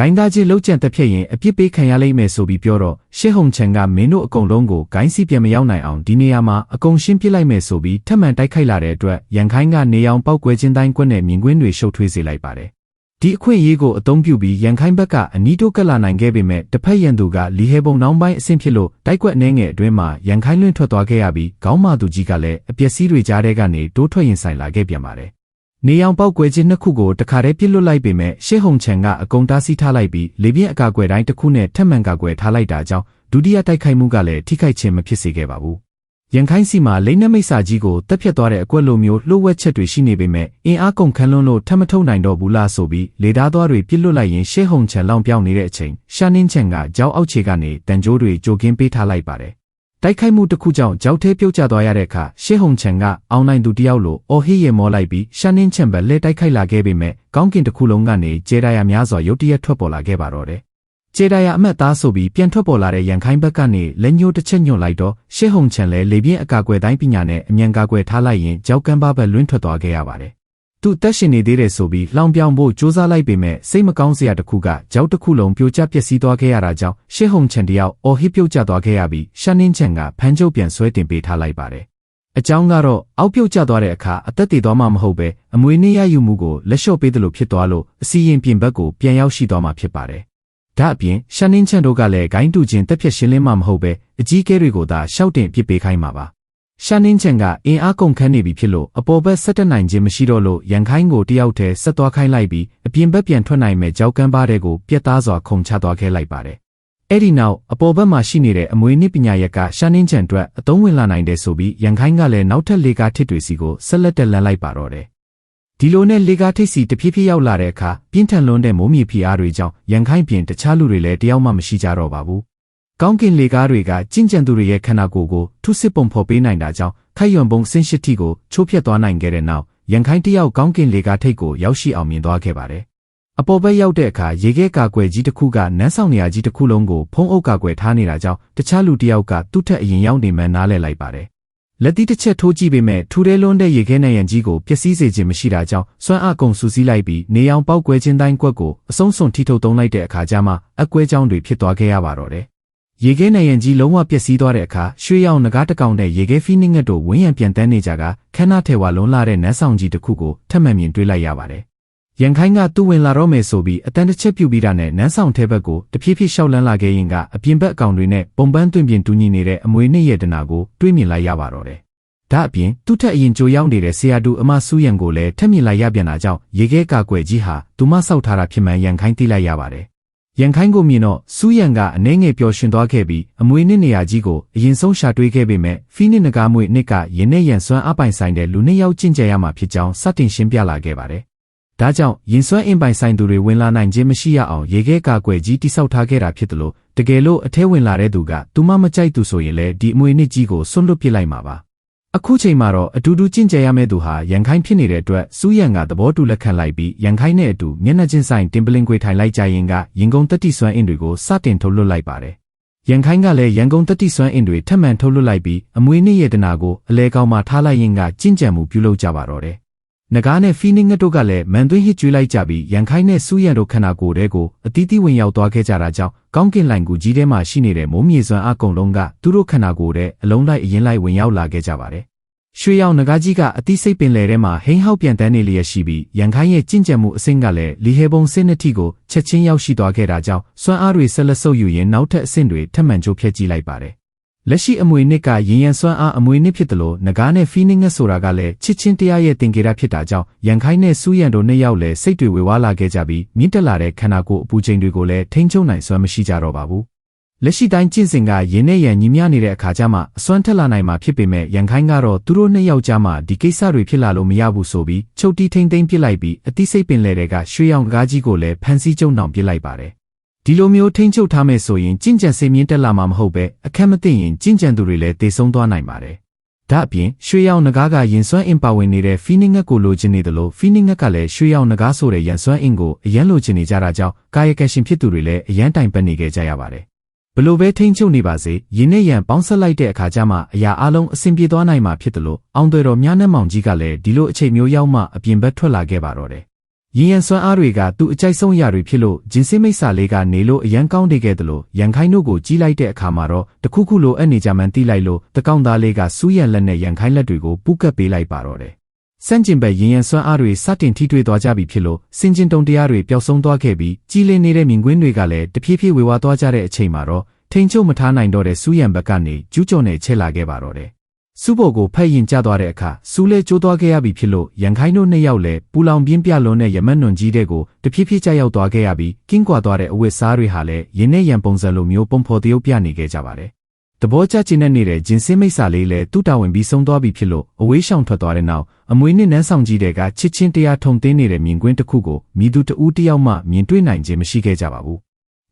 ဂိုင်းသားချင်းလှုပ်ကြံတက်ဖြတ်ရင်အပြစ်ပေးခံရလိမ့်မယ်ဆိုပြီးပြောတော့ရှေ့ဟုံချန်ကမင်းတို့အကုန်လုံးကိုဂိုင်းစီပြန်မရောက်နိုင်အောင်ဒီနေရာမှာအကုန်ရှင်းပစ်လိုက်မယ်ဆိုပြီးထပ်မံတိုက်ခိုက်လာတဲ့အတွက်ရန်ခိုင်းကနေအောင်ပောက်ကွဲခြင်းတိုင်းကွက်နဲ့မြင်ကွင်းတွေရှုပ်ထွေးစေလိုက်ပါတယ်ဒီအခွင့်အရေးကိုအသုံးပြုပြီးရန်ခိုင်းဘက်ကအနီးတိုးကပ်လာနိုင်ခဲ့ပေမဲ့တစ်ဖက်ရန်သူကလီဟဲပုံနောင်ပိုင်းအဆင့်ဖြစ်လို့တိုက်ကွက်အနေငယ်အတွင်းမှာရန်ခိုင်းလွင့်ထွက်သွားခဲ့ရပြီးခေါင်းမာသူကြီးကလည်းအပျက်စီးတွေကြားထဲကနေတိုးထွက်ရင်ဆိုင်လာခဲ့ပြန်ပါတယ် နေအောင်ပောက်ကွဲခြင်းနှစ်ခုကိုတခါတည်းပြစ်လွတ်လိုက်ပေမဲ့ရှေ့ဟုံချန်ကအကုန်တားဆီးထားလိုက်ပြီးလေပြင်းအကာအကွယ်တိုင်းတစ်ခုနဲ့ထပ်မံကာကွယ်ထားလိုက်တာကြောင့်ဒုတိယတိုက်ခိုက်မှုကလည်းထိခိုက်ခြင်းမဖြစ်စေခဲ့ပါဘူးရန်ခိုင်းစီမှာလိမ့်နှမိတ်စာကြီးကိုတက်ဖြတ်သွားတဲ့အကွက်လိုမျိုးလှုပ်ဝက်ချက်တွေရှိနေပေမဲ့အင်အားကုန်ခန်းလွန်းလို့ထပ်မထုတ်နိုင်တော့ဘူးလားဆိုပြီးလေဓားသွားတွေပြစ်လွတ်လိုက်ရင်ရှေ့ဟုံချန်လောင်ပြောင်းနေတဲ့အချိန်ရှာနင်းချန်ကကြောက်အောက်ခြေကနေတန်ကြိုးတွေကြိုကင်းပေးထားလိုက်ပါတယ် တိုက်ခိုက်မှုတစ်ခုကြောင့်ကြောက်သေးပြုတ်ကျသွားရတဲ့အခါရှေ့ဟုံချန်ကအောင်းနိုင်သူတယောက်လိုအော်ဟေးရေမောလိုက်ပြီးရှာနင်းချန်ဘက်လဲတိုက်ခိုက်လာခဲ့ပေမဲ့ကောင်းကင်တစ်ခုလုံးကနေကျေးဒါရများစွာရုတ်တရက်ထွက်ပေါ်လာခဲ့ပါတော့တယ်ကျေဒါယာအမတ်သားဆိုပြီးပြန်ထွက်ပေါ်လာတဲ့ရန်ခိုင်းဘက်ကနေလက်ညှိုးတစ်ချက်ညွတ်လိုက်တော့ရှေ့ဟုံချန်လဲလေပြင်းအကာကွယ်တိုင်းပညာနဲ့အမြန်ကာကွယ်ထားလိုက်ရင်ကြောက်ကမ်းပါဘက်လွင့်ထွက်သွားခဲ့ရပါတယ်။ သူတက်ရှင်နေသေးတယ်ဆိုပြီးလောင်ပြောင်ဖို့စူးစမ်းလိုက်ပေမဲ့စိတ်မကောင်းစရာတစ်ခုကကြောက်တစ်ခုလုံးပြိုကျပျက်စီးသွားခဲ့ရတာကြောင့်ရှေ့ဟုံချန်တယောက်အော်ဟစ်ပြုတ်ကျသွားခဲ့ရပြီးရှာနင်းချန်ကဖမ်းချုပ်ပြန်ဆွဲတင်ပေးထားလိုက်ပါတယ်။အကြောင်းကတော့အောက်ပြုတ်ကျသွားတဲ့အခါအသက်တည်သွားမှမဟုတ်ပဲအမွေနှရယူမှုကိုလက်လျှော့ပေးသလိုဖြစ်သွားလို့အစီရင်ပြင်ဘက်ကိုပြန်ရောက်ရှိသွားမှာဖြစ်ပါတယ်ဒါအပြင်ရှန်နင်းချန်တို့ကလည်းဂိုင်းတူချင်းတက်ဖြတ်ရှင်းလင်းမှမဟုတ်ပဲအကြီးကဲတွေကိုသာရှောက်တင်ပစ်ပေးခိုင်းမှာပါ ရှန်နင်းချန်ကအင်အားကုန်ခန်းနေပြီဖြစ်လို့အပေါ်ဘက်ဆက်တက်နိုင်ခြင်းမရှိတော့လို့ရန်ခိုင်းကိုတယောက်တည်းဆက်သွားခိုင်းလိုက်ပြီးအပြင်ဘက်ပြန်ထွက်နိုင်မဲ့ကြောက်ကမ်းပါးတဲ့ကိုပြက်သားစွာခုန်ချသွားခဲ့လိုက်ပါတယ်အဲ့ဒီနောက်အပေါ်ဘက်မှာရှိနေတဲ့အမွေနစ်ပညာရက်ကရှန်နင်းချန်အတွက်အသုံးဝင်လာနိုင်တဲ့ဆိုပြီးရန်ခိုင်းကလည်းနောက်ထပ်လေကားထစ်တွေစီကိုဆက်လက်တက်လန်းလိုက်ပါတော့တယ်ဒီလိုနဲ့လေကားထိပ်စီတဖြည်းဖြည်းရောက်လာတဲ့အခါပြင်းထန်လွန်းတဲ့မိုးမြေဖိအားတွေကြောင့်ရန်ခိုင်းပြင်တခြားလူတွေလည်းတယောက်မှမရှိကြတော့ပါဘူး။ ကောင်းကင်လေကားတွေကကျင့်ကြံသူတွေရဲ့ခန္ဓာကိုယ်ကိုထုစစ်ပုံဖော်ပေးနိုင်တာကြောင့်ခိုက်ရွံပုံစင်းရှိတိကိုချိုးဖျက်သွားနိုင်ခဲ့တဲ့နောက်ရန်ခိုင်းတယောက်ကောင်းကင်လေကားထိပ်ကိုရောက်ရှိအောင်မြင်သွားခဲ့ပါတယ်။အပေါ်ဘက်ရောက်တဲ့အခါရေခဲကာကွယ်ကြီးတစ်ခုကနန်းဆောင်နေရာကြီးတစ်ခုလုံးကိုဖုံးအုပ်ကာကွယ်ထားနေတာကြောင့်တခြားလူတယောက်ကသူ့ထက်အရင်ရောက်နေမှန်းနားလည်လိုက်ပါတယ်လက်သီးတစ်ချက်ထိုးကြည့်ပေမဲ့ထူထဲလွန်းတဲ့ရေခဲနံရံကြီးကိုပျက်စီးစေခြင်းမရှိတာကြောင့်စွမ်းအားကုန်စူးစီးလိုက်ပြီးနေအောင်ပောက်ကွဲခြင်းတိုင်းကွက်ကိုအဆုံးစွန်ထိထုတ်သုံးလိုက်တဲ့အခါကျမှအကွဲကြောင်းတွေဖြစ်သွားခဲ့ရပါတော့တယ်။ ရေခဲနံရံကြီးလုံးဝပျက်စီးသွားတဲ့အခါရွှေရောင်ငကားတကောင်တဲ့ရေခဲဖီးနင်းငတ်တို့ဝင်းရံပြန်တန်းနေကြကခန်းနာထဲဝါလုံးလာတဲ့နန်းဆောင်ကြီးတစ်ခုကိုထပ်မံမြင်တွေ့လိုက်ရပါတယ်ရန်ခိုင်းကသူ့ဝင်လာတော့မယ်ဆိုပြီးအတန်တစ်ချက်ပြုတ်ပြီးတာနဲ့နန်းဆောင်ထဲဘက်ကိုတဖြည်းဖြည်းရှောက်လန်းလာခဲ့ရင်ကအပြင်ဘက်အကောင်တွေနဲ့ပုံပန်းသွင်းပြင်တူညီနေတဲ့အမွေနှစ်ရဲ့တနာကိုတွေးမြင်လိုက်ရပါတော့တယ်ဒါအပြင်သူ့ထက်အရင်ကြိုရောက်နေတဲ့ဆရာတူအမဆူးရန်ကိုလည်းထက်မြင်လိုက်ရပြန်တာကြောင့်ရေခဲကာကွယ်ကြီးဟာသူမဆောက်ထားတာဖြစ်မှန်ရန်ခိုင်းသိလိုက်ရပါတယ်။ ရန်ခိုင်းကိုမြင်တော့ဆူးရန်ကအနှဲငယ်ပျော်ရွှင်သွားခဲ့ပြီးအမွေနှစ်နေရာကြီးကိုအရင်ဆုံးရှာတွေ့ခဲ့ပေမဲ့ဖီးနစ်နဂါမွေနှစ်ကရင်းနဲ့ရန်စွမ်းအပိုင်ဆိုင်တဲ့လူနှစ်ယောက်ကျင့်ကြံရမှာဖြစ်ကြောင်းစတင်ရှင်းပြလာခဲ့ပါတယ်။ဒါကြောင့်ရင်စွမ်းအင်ပိုင်ဆိုင်သူတွေဝင်လာနိုင်ခြင်းမရှိရအောင်ရေခဲကာကွယ်ကြီးတိစောက်ထားခဲ့တာဖြစ်တယ်လို့တကယ်လို့အထဲဝင်လာတဲ့သူကသူမမကြိုက်သူဆိုရင်လည်းဒီအမွေနှစ်ကြီးကိုဆွန့်လွတ်ပစ်လိုက်မှာပါ အခုချိန်မှာတော့အတူတူကျင့်ကြံရမယ့်သူဟာရန်ခိုင်းဖြစ်နေတဲ့အတွက်စူးရန်ကသဘောတူလက်ခံလိုက်ပြီးရန်ခိုင်းနဲ့အတူမျက်နှာချင်းဆိုင်တင်ပလင်ခွေထိုင်လိုက်ကြရင်ကရင်ကုန်တက်တိစွမ်းအင်တွေကိုစတင်ထုတ်လွှတ်လိုက်ပါတယ်။ရန်ခိုင်းကလည်းရန်ကုန်တက်တိစွမ်းအင်တွေထပ်မံထုတ်လွှတ်လိုက်ပြီးအမွေနှင့်ရတနာကိုအလဲကောင်းမှထားလိုက်ရင်ကကျင့်ကြံမှုပြုလုပ်ကြပါတော့တယ်။ နဂါးနဲ့ဖီနင်းငတ်တို့ကလည်းမန်သွင်းဟစ်ကျွေးလိုက်ကြပြီးရန်ခိုင်းနဲ့စူးရန်တို့ခန္ဓာကိုယ်တဲကိုအတီးတီးဝင်ရောက်သွားခဲ့ကြတာကြောင့်ကောင်းကင်လိုင်ကူကြီးထဲမှာရှိနေတဲ့မိုးမြေစွမ်းအကုန်လုံးကသူတို့ခန္ဓာကိုယ်ထဲအလုံးလိုက်အရင်လိုက်ဝင်ရောက်လာခဲ့ကြပါတယ်။ရွှေရောင်နဂါးကြီးကအသိစိတ်ပင်လယ်ထဲမှာဟိန်းဟောက်ပြန်တန်းနေလျက်ရှိပြီးရန်ခိုင်းရဲ့ကြင့်ကြံမှုအဆင့်ကလည်းလီဟေဘုံစင်းနှစ်ထိကိုချက်ချင်းရောက်ရှိသွားခဲ့တာကြောင့်စွမ်းအားတွေဆက်လက်ဆုပ်ယူရင်းနောက်ထပ်အဆင့်တွေထပ်မံချိုးဖျက်ကြည့်လိုက်ပါတယ်။ လက်ရှိအမွေနှစ်ကရင်ရန်စွမ်းအားအမွေနှစ်ဖြစ်တယ်လို့နဂါးနဲ့ဖီနင်းငတ်ဆိုတာကလည်းချစ်ချင်းတရားရဲ့တင်ကြတာဖြစ်တာကြောင့်ရန်ခိုင်းနဲ့စူးရန်တို့နှစ်ယောက်လည်းစိတ်တွေဝေဝါးလာခဲ့ကြပြီးမြင့်တက်လာတဲ့ခန္ဓာကိုယ်အပူချိန်တွေကိုလည်းထိန်းချုပ်နိုင်စွမ်းမရှိကြတော့ပါဘူး။လက်ရှိတိုင်းကျင့်စဉ်ကရင်းနဲ့ရန်ညီမျှနေတဲ့အခါကျမှအစွမ်းထက်လာနိုင်မှာဖြစ်ပေမဲ့ရန်ခိုင်းကတော့သူတို့နှစ်ယောက်ကြားမှာဒီကိစ္စတွေဖြစ်လာလို့မရဘူးဆိုပြီးချုပ်တီးထိမ့်သိမ့်ပစ်လိုက်ပြီးအတိစိတ်ပင်လေတွေကရွှေရောင်ကားကြီးကိုလည်းဖန်ဆီးကျုံနှောင်ပစ်လိုက်ပါတယ် ဒီလိုမျိုးထိမ့်ချုပ်ထားမယ်ဆိုရင်ကျင့်ကြံစိတ်မြင့်တက်လာမှာမဟုတ်ပဲအခက်မသိရင်ကျင့်ကြံသူတွေလည်းတေဆုံးသွားနိုင်ပါတယ်ဒါအပြင်ရွှေရောင်နဂါးကရင်စွမ်းအင်ပါဝင်နေတဲ့ဖီနင်းငက်ကိုလိုချင်နေတယ်လို့ဖီနင်းငက်ကလည်းရွှေရောင်နဂါးဆိုတဲ့ရန်စွမ်းအင်ကိုအရန်လိုချင်နေကြတာကြောင့်ကာယကရှင်ဖြစ်သူတွေလည်းအရန်တိုင်ပတ်နေကြရပါတယ်ဘလို့ပဲထိန်းချုပ်နေပါစေရင်းနဲ့ရန်ပေါင်းဆက်လိုက်တဲ့အခါကျမှအရာအလုံးအဆင်ပြေသွားနိုင်မှာဖြစ်တယ်လို့အောင်သွေတော်မြားနဲ့မောင်ကြီးကလည်းဒီလိုအချိန်မျိုးရောက်မှအပြင်ဘက်ထွက်လာခဲ့ပါတော့တယ် ရင်ရန်စွမ်းအားတွေကသူ့အကြိုက်ဆုံးအရာတွေဖြစ်လို့ဂျင်စင်းမိတ်ဆာလေးကနေလို့အရန်ကောင်းနေခဲ့တယ်လို့ရန်ခိုင်းတို့ကိုကြီးလိုက်တဲ့အခါမှာတော့တခုခုလိုအပ်နေကြမှန်းသိလိုက်လို့တကောင်သားလေးကစူးရန်လက်နဲ့ရန်ခိုင်းလက်တွေကိုပူးကပ်ပေးလိုက်ပါတော့တယ်။စန့်ကျင်ဘက်ရင်ရန်စွမ်းအားတွေစတင်ထိတွေ့သွားကြပြီဖြစ်လို့စင်ကျင်တုံတရားတွေပျောက်ဆုံးသွားခဲ့ပြီးကြီးလင်းနေတဲ့မြင်ကွင်းတွေကလည်းတဖြည်းဖြည်းဝေဝါးသွားကြတဲ့အချိန်မှာတော့ထိန်ချုပ်မထားနိုင်တော့တဲ့စူးရန်ဘက်ကနေကျူးကျော်နေချက်လာခဲ့ပါတော့တယ်။ စုဘော်ကိုဖက်ရင်ကျသွားတဲ့အခါစူးလဲကျိုးသွားခဲ့ရပြီဖြစ်လို့ရန်ခိုင်းတို့နှစ်ယောက်လည်းပူလောင်ပြင်းပြလွန်တဲ့ရမက်နွန်ကြီးတဲ့ကိုတဖြည်းဖြည်းကျရောက်သွားခဲ့ရပြီးကင်းကွာသွားတဲ့အဝတ်စားတွေဟာလည်းရင်းနဲ့ရန်ပုံစံလိုမျိုးပုံဖော်တရုပ်ပြနေခဲ့ကြပါတယ်။တဘောချကျင်းတဲ့နေတဲ့ဂျင်စင်းမိတ်ဆာလေးလည်းတူတာဝင်ပြီးဆုံးသွားပြီဖြစ်လို့အဝေးရှောင်ထွက်သွားတဲ့နောက်အမွေနှစ်နန်းဆောင်ကြီးတွေကချစ်ချင်းတရားထုံသိမ်းနေတဲ့မြင်ကွင်းတစ်ခုကိုမိသူတဦးတယောက်မှမြင်တွေ့နိုင်ခြင်းမရှိခဲ့ကြပါဘူး။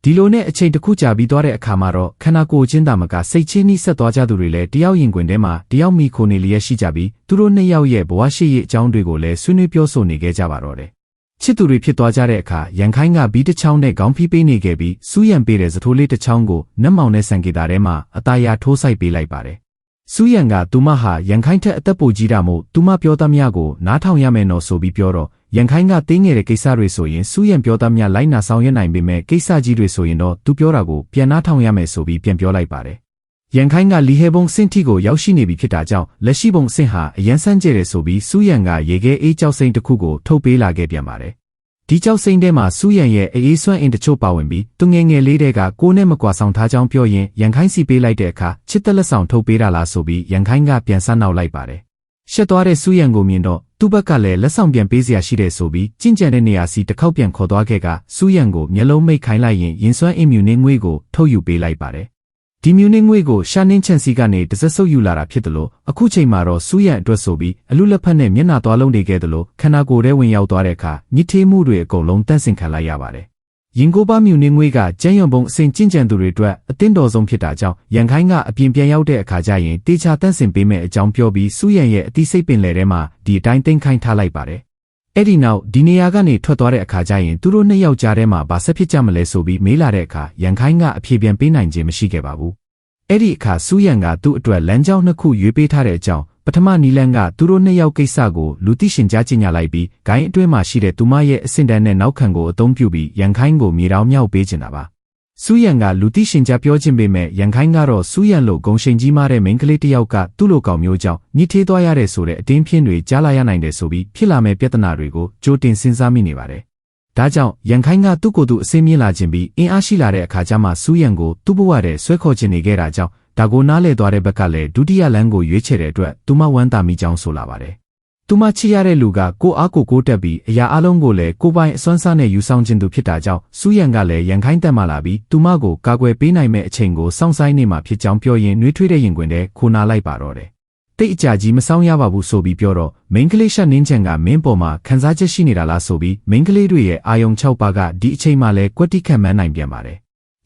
ဒီလိုနဲ့အချိန်တစ်ခုကြာပြီးသွားတဲ့အခါမှာတော့ခန္ဓာကိုယ်ချင်းတာမကစိတ်ချင်းနှိဆက်သွားကြသူတွေလည်းတယောက်ရင်ခွင်ထဲမှာတယောက်မိခိုနေလျက်ရှိကြပြီးသူတို့နှစ်ယောက်ရဲ့ဘဝရှိရေးအကြောင်းတွေကိုလည်းဆွေးနွေးပြောဆိုနေခဲ့ကြပါတော့တယ်။ချစ်သူတွေဖြစ်သွားကြတဲ့အခါရန်ခိုင်းကဘီးတစ်ချောင်းနဲ့ခေါင်းဖိပေးနေခဲ့ပြီးစူးရံပေးတဲ့သထိုးလေးတစ်ချောင်းကိုနတ်မောင်နဲ့ဆန်ကေတာထဲမှာအသားရထိုးဆိုင်ပေးလိုက်ပါတယ်။စူးရံကသူမဟာရန်ခိုင်းထက်အသက်ပိုကြီးတာမို့သူမပြောသားများကိုနားထောင်ရမယ်နော်ဆိုပြီးပြောတော့ ရန်ခိုင်းကတင်းငယ်တဲ့ကိစ္စတွေဆိုရင်စူးရံပြောသားများလိုက်နာဆောင်ရွက်နိုင်ပေမဲ့ကိစ္စကြီးတွေဆိုရင်တော့သူပြောတာကိုပြန်နားထောင်ရမယ်ဆိုပြီးပြန်ပြောလိုက်ပါတယ်။ရန်ခိုင်းကလီဟဲဘုံစင့်တီကိုရောက်ရှိနေပြီဖြစ်တာကြောင့်လက်ရှိဘုံစင့်ဟာအရန်ဆန်းကျဲတယ်ဆိုပြီးစူးရံကရေခဲအေးကြောက်စိမ့်တစ်ခုကိုထုတ်ပေးလာခဲ့ပြန်ပါတယ်။ဒီကြောက်စိမ့်ထဲမှာစူးရံရဲ့အေးစွမ်းအင်တချို့ပါဝင်ပြီးသူငယ်ငယ်လေးတွေကကိုနဲ့မကွာဆောင်ထားကြောင်းပြောရင်ရန်ခိုင်းစီပေးလိုက်တဲ့အခါချစ်သက်လက်ဆောင်ထုတ်ပေးတာလားဆိုပြီးရန်ခိုင်းကပြန်ဆန်းနောက်လိုက်ပါတယ်။ ရှက်သွားတဲ့စူးရံကိုမြင်တော့သူ့ဘက်ကလည်းလက်ဆောင်ပြန်ပေးစရာရှိတယ်ဆိုပြီးကြင်ကြံတဲ့နေရာစီတစ်ခေါက်ပြန်ခေါ်သွားခဲ့ကစူးရံကိုမျက်လုံးမိတ်ခိုင်းလိုက်ရင်ရင်စွမ်းအင်မြူနင်းငွေကိုထုတ်ယူပေးလိုက်ပါတယ်။ဒီမြူနင်းငွေကိုရှာနင်းချန်စီကနေတစက်ဆုပ်ယူလာတာဖြစ်တယ်လို့အခုချိန်မှာတော့စူးရံအတွက်ဆိုပြီးအလူလက်ဖက်နဲ့မျက်နှာသွားလုံးနေခဲ့တယ်လို့ခန္ဓာကိုယ်ထဲဝင်ရောက်သွားတဲ့အခါညစ်ထေးမှုတွေအကုန်လုံးတန့်စင်ခံလိုက်ရပါတယ်။ ရင်ကိုပါမြူနင်းငွေကကျန်းရုံပုံအစဉ်ကျင့်ကြံသူတွေအတွက်အသင်းတော်ဆုံးဖြစ်တာကြောင့်ရန်ခိုင်းကအပြင်ပြန်ရောက်တဲ့အခါကျရင်တေချာတန့်စင်ပေးမဲ့အကြောင်းပြောပြီးစူးရံရဲ့အတိစိတ်ပင်လယ်ထဲမှာဒီအတိုင်းသိမ်းခိုင်းထားလိုက်ပါတယ်။အဲ့ဒီနောက်ဒီနေရာကနေထွက်သွားတဲ့အခါကျရင်သူတို့နှစ်ယောက်ကြားထဲမှာဘာဆက်ဖြစ်ကြမလဲဆိုပြီးမေးလာတဲ့အခါရန်ခိုင်းကအဖြေပြန်ပေးနိုင်ခြင်းမရှိခဲ့ပါဘူး။အဲ့ဒီအခါစူးရံကသူ့အတွက်လမ်းကြောင်းနှစ်ခုရွေးပေးထားတဲ့အကြောင်း ပထမနီလန်ကသူတို့နှစ်ယောက်ကိစ္စကိုလူသိရှင်ကြားကျင်ညာလိုက်ပြီးဂိုင်းအတွင်းမှာရှိတဲ့သူမရဲ့အဆင့်တန်းနဲ့နောက်ခံကိုအသုံးပြုပြီးရန်ခိုင်းကိုမြေတောင်မြောက်ပေးချင်တာပါ။စူးရံကလူသိရှင်ကြားပြောခြင်းပေမဲ့ရန်ခိုင်းကတော့စူးရံလိုဂုံရှိန်ကြီးမားတဲ့မိန်းကလေးတစ်ယောက်ကသူ့လိုကောင်မျိုးကြောင့်ညှိသေးသွားရတဲ့ဆိုတဲ့အတင်းဖြင်းတွေကြားလာရနိုင်တယ်ဆိုပြီးဖြစ်လာမဲ့ပြဿနာတွေကိုကြိုတင်စဉ်းစားမိနေပါတယ်။ဒါကြောင့်ရန်ခိုင်းကသူ့ကိုယ်သူအစင်းမြင့်လာခြင်းပြီးအင်အားရှိလာတဲ့အခါကျမှစူးရံကိုသူ့ဘဝတဲ့ဆွဲခေါ်ခြင်းနေခဲ့တာကြောင့် ဒါကိုနားလေသွားတဲ့ဘက်ကလည်းဒုတိယလမ်းကိုရွေးချယ်တဲ့အတွက်သူမဝမ်းသာမိကြောင်းဆိုလာပါတယ်။သူမချစ်ရတဲ့လူကကိုအားကိုကိုတက်ပြီးအရာအလုံးကိုလည်းကိုပိုင်အစွမ်းစားနဲ့ယူဆောင်ခြင်းသူဖြစ်တာကြောင့်စူးရန်ကလည်းရန်ခိုင်းတက်မှလာပြီးသူမကိုကာကွယ်ပေးနိုင်မဲ့အချိန်ကိုစောင့်ဆိုင်နေမှာဖြစ်ကြောင်းပြောရင်နှွေးထွေးတဲ့ရင်ခွင်ထဲခိုနာလိုက်ပါတော့တယ်။တိတ်အကြကြီးမဆောင်ရပါဘူးဆိုပြီးပြောတော့မိန်းကလေးရှက်နင်းချန်ကမင်းပေါ်မှာခံစားချက်ရှိနေတာလားဆိုပြီးမိန်းကလေးတွေရဲ့အာယုံ၆ပါးကဒီအချိန်မှလည်းကွက်တိခံမှန်းနိုင်ပြန်ပါတယ်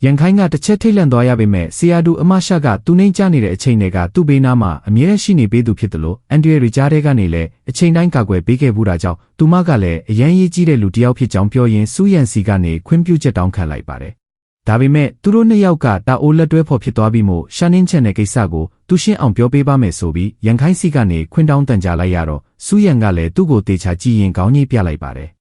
ရန်ခိုင်းကတစ်ချက်ထိတ်လန့်သွားရပေမဲ့ဆီယာဒူအမရှကသူနှိမ့်ချနေတဲ့အချိန်တွေကသူ့ဘေးနားမှာအမြဲရှိနေပေးသူဖြစ်တယ်လို့အန်ဒရီရီကြားတဲ့ကနေလည်းအချိန်တိုင်းကာကွယ်ပေးခဲ့ဘူးတာကြောင့်သူမကလည်းအရန်ရေးကြီးတဲ့လူတစ်ယောက်ဖြစ်ကြောင်းပြောရင်းစူးရန်စီကနေခွင့်ပြုချက်တောင်းခံလိုက်ပါတယ်။ဒါပေမဲ့သူတို့နှစ်ယောက်ကတာအိုးလက်တွဲဖော်ဖြစ်သွားပြီးမှရှာနင်းချန်တဲ့ကိစ္စကိုသူရှင်းအောင်ပြောပေးပါမယ်ဆိုပြီးရန်ခိုင်းစီကနေခွင့်တောင်းတန်ကြလိုက်ရတော့စူးရန်ကလည်းသူ့ကိုတေချာကြည့်ရင်ခေါင်းကြီးပြလိုက်ပါတယ်။